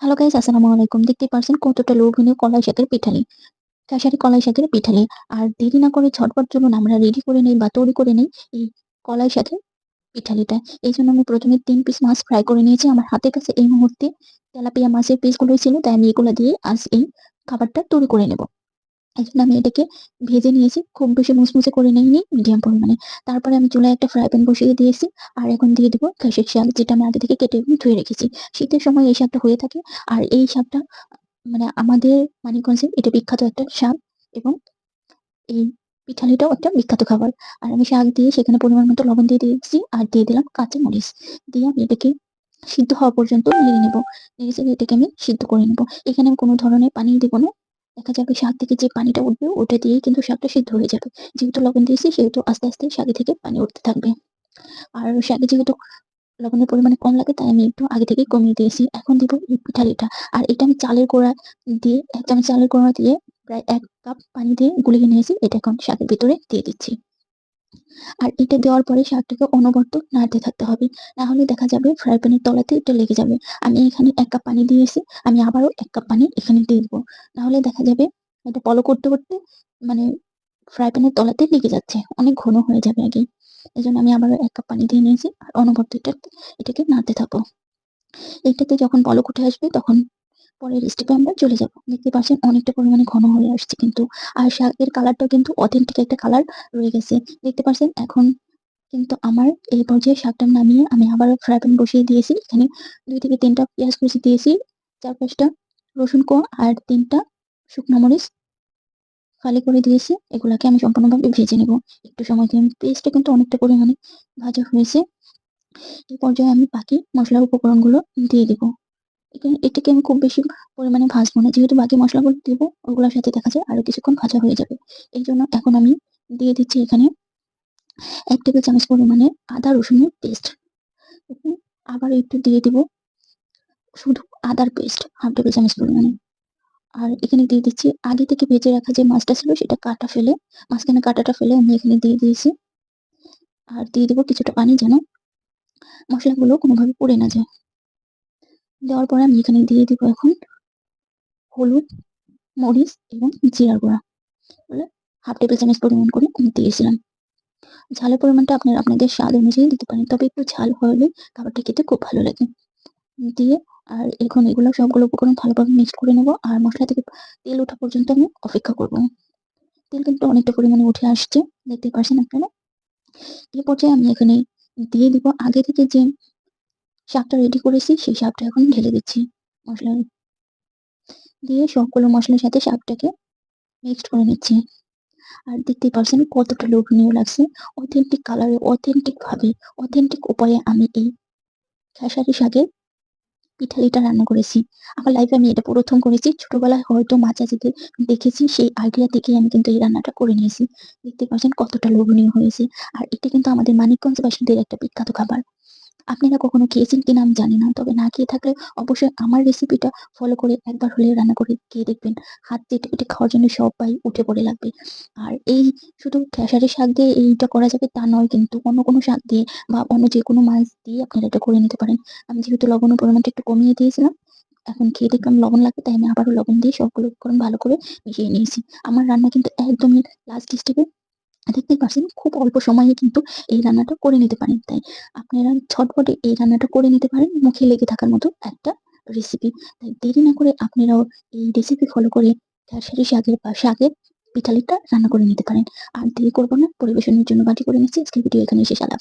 Hello guys আসসালামু আলাইকুম দেখতে পারছেন কতটা লোভনীয় কলাই শাকের পিঠালি। কাশারি কলাই শাকের পিঠালি। আর দেরি না করে ছটপট চলুন, আমরা রেডি করে নেই বা তৈরি করে নেই এই কলাই শাকের পিঠালিটা। এই জন্য আমি প্রথমে তিন পিস মাছ ফ্রাই করে নিয়েছি। আমার হাতের কাছে এই মুহূর্তে তেলাপিয়া মাছের পিসগুলোই ছিল, তাই আমি এগুলো দিয়ে আজ এই খাবারটা তৈরি করে নেব। আমি এটাকে ভেজে নিয়েছি, খুব বেশি মুচমুচে করে নিইনি মিডিয়াম পরিমাণে। তারপরে আমি চুলায় একটা ফ্রাই প্যান বসিয়ে দিয়েছি, আর এখন দিয়ে দেবো খেসের শাক, যেটা আমি আগে থেকে কেটে ধুয়ে রেখেছি। শীতের সময় এই শাকটা হয়ে থাকে, আর এই শাকটা মানে আমাদের মানিকগঞ্জে এটা বিখ্যাত একটা শাক, এবং এই পিঠালিটাও একটা বিখ্যাত খাবার। আর আমি শাক দিয়ে সেখানে পরিমাণ মতো লবণ দিয়ে দিয়েছি, আর দিয়ে দিলাম কাঁচা মরিচ। দিয়ে আমি এটাকে সিদ্ধ হওয়া পর্যন্ত নেড়ে নেব, নেড়ে চেড়ে এটাকে আমি সিদ্ধ করে নেব। এখানে আমি কোনো ধরনের পানি দেবো না দেখা যাবে শাক থেকে যে পানিটা উঠবে, ওটা দিয়েই কিন্তু শাকটা সিদ্ধ হয়ে যাবে। যেহেতু লবণ দিয়েছি, সেহেতু আস্তে আস্তে শাকে থেকে পানি উঠতে থাকবে। আর শাকে যেহেতু লবণের পরিমাণে কম লাগে, তাই আমি একটু আগে থেকে কমিয়ে দিয়েছি। এখন দিব এই পিঠালিটা আর এটা আমি চালের গোড়া দিয়ে এক চামচ চালের গোড়া দিয়ে প্রায় এক কাপ পানি দিয়ে গুলিয়ে নিয়েছি। এটা এখন শাকের ভিতরে দিয়ে দিচ্ছি। আর এটা দেওয়ার পরে শাকটাকে অনবরত নাড়তে থাকতে হবে। না হলে দেখা যাবে ফ্রাই প্যানের তলাতে এটা লেগে যাবে। আমি এখানে এক কাপ পানি দিয়েছি, আমি আবারও এক কাপ পানি এখানে দিয়ে দেবো। না হলে দেখা যাবে এটা পলো করতে করতে মানে ফ্রাই প্যানের তলাতে লেগে যাচ্ছে, অনেক ঘন হয়ে যাবে আগে। এই জন্য আমি আবারও এক কাপ পানি দিয়ে নিয়েছি আর অনবরত এটা এটাকে নাড়তে থাকব। এটাতে যখন পলক উঠে আসবে তখন পরের স্টেপে আমরা চলে যাব। দেখতে পাচ্ছেন অনেকটা পরিমাণে ঘন হয়ে আসছে কিন্তু, আর শাকের কালারটাও কিন্তু অথেন্টিক একটা কালার রয়ে গেছে। দেখতে পাচ্ছেন এখন কিন্তু আমার এই পর্যায়ে শাকটা নামিয়ে আমি আবার ফ্রাই প্যান বসিয়ে দিয়েছি। এখানে দুই থেকে তিনটা পেঁয়াজ কুচি দিয়েছি চার পাঁচটা রসুন কোয়া আর তিনটা শুকনো মরিচ খালি করে দিয়েছি। এগুলাকে আমি সম্পূর্ণভাবে ভেজে নেব। একটু সময় দিয়ে পেস্টটা কিন্তু অনেকটা পরিমাণে ভাজা হয়েছে। এই পর্যায়ে আমি বাকি মশলার উপকরণগুলো দিয়ে দেবো। এটাকে আমি খুব বেশি পরিমাণে ভাজবো না। যেহেতু বাকি মশলাগুলো দেবো, ওগুলোর সাথে দেখা যায় আরও কিছুক্ষণ ভাজা হয়ে যাবে। এই জন্য এখন আমি দিয়ে দিচ্ছি এখানে এক টেবিল চামচ পরিমাণে আদা, রসুনের পেস্ট আবার একটু দিয়ে দিব শুধু আদার পেস্ট হাফ টেবিল চামচ পরিমাণে। আর এখানে দিয়ে দিচ্ছি, আগে থেকে ভেজে রাখা যে মাছটা ছিল সেটা কাটা ফেলে, মাঝখানে কাটাটা ফেলে আমি এখানে দিয়ে দিয়েছি। আর দিয়ে দেবো কিছুটা পানি যেন মশলাগুলো কোনোভাবে পড়ে না যায়। দেওয়ার পরে আমি এখানে দিয়ে দিব এখন হলুদ, মরিচ এবং জিরার গুঁড়া। হাফ টেবিল চামচ পরিমাণ করে আমি দিয়েছিলাম। ঝালের পরিমাণটা আপনার, আপনাদের স্বাদ অনুযায়ী দিতে পারেন, তবে একটু ঝাল হলে খাবারটা খেতে খুব ভালো লাগে। দিয়ে আর এখন এগুলো সবগুলো উপকরণ ভালোভাবে মিক্স করে নেব আর মশলা থেকে তেল ওঠা পর্যন্ত আমি অপেক্ষা করব। তেল কিন্তু অনেকটা পরিমাণে উঠে আসছে দেখতে পাচ্ছেন আপনারা। এই পর্যায়ে আমি এখানে দিয়ে দিব আগে থেকে যে শাকটা রেডি করেছি, সেই শাকটা এখন ঢেলে দিচ্ছি মশলা দিয়ে সবগুলো মশলার সাথে শাকটাকে মিক্সড করে নিচ্ছি। আর দেখতেই পাচ্ছেন কতটা লোভনীয় লাগছে। অথেন্টিক কালারে অথেন্টিক ভাবে অথেন্টিক উপায়ে আমি এই খেসারি শাকের পিঠালিটা রান্না করেছি। আমার লাইফে আমি এটা প্রথম করেছি। ছোটবেলায় হয়তো মা চাচিদের দেখেছি, সেই আইডিয়া থেকেই আমি কিন্তু এই রান্নাটা করে নিয়েছি। দেখতে পাচ্ছেন কতটা লোভনীয় হয়েছে। আর এটা কিন্তু আমাদের মানিকগঞ্জবাসীদের একটা বিখ্যাত খাবার। আপনারা কখনো খেয়েছেন কিনা আমি জানি না, তবে না খেয়ে থাকলে অবশ্যই আমার রেসিপিটা ফলো করে একবার হলেও রান্না করে খেয়ে দেখবেন। হাত চেটে পেটে খাওয়ার জন্য সবাই উঠে পড়ে লাগবে। আর এই শুধু খেসারি শাক দিয়ে এইটা করা যাবে তা নয়, কিন্তু অন্য কোনো শাক দিয়ে বা অন্য যে কোনো মাছ দিয়ে আপনারা এটা করে নিতে পারেন। আমি যেহেতু লবণের পরিমাণটা একটু কমিয়ে দিয়েছিলাম, এখন খেয়ে দেখলাম লবণ লাগবে, তাই আমি আবারও লবণ দিয়ে সবগুলো উপকরণ ভালো করে মিশিয়ে নিয়েছি। আমার রান্না কিন্তু একদমই লাস্ট স্টেপে দেখতেই পাচ্ছেন, খুব অল্প সময়ে কিন্তু এই রান্নাটা করে নিতে পারেন। তাই আপনারা ছটপটে এই রান্নাটা করে নিতে পারেন, মুখে লেগে থাকার মতো একটা রেসিপি তাই দেরি না করে আপনারাও এই রেসিপি ফলো করে খেসারি শাকের বা শাকের পিঠালিটা রান্না করে নিতে পারেন। আর দেরি করব না, পরিবেশনের জন্য বাটি করে নিচ্ছি। আজকের ভিডিও এখানে শেষ। আলাপ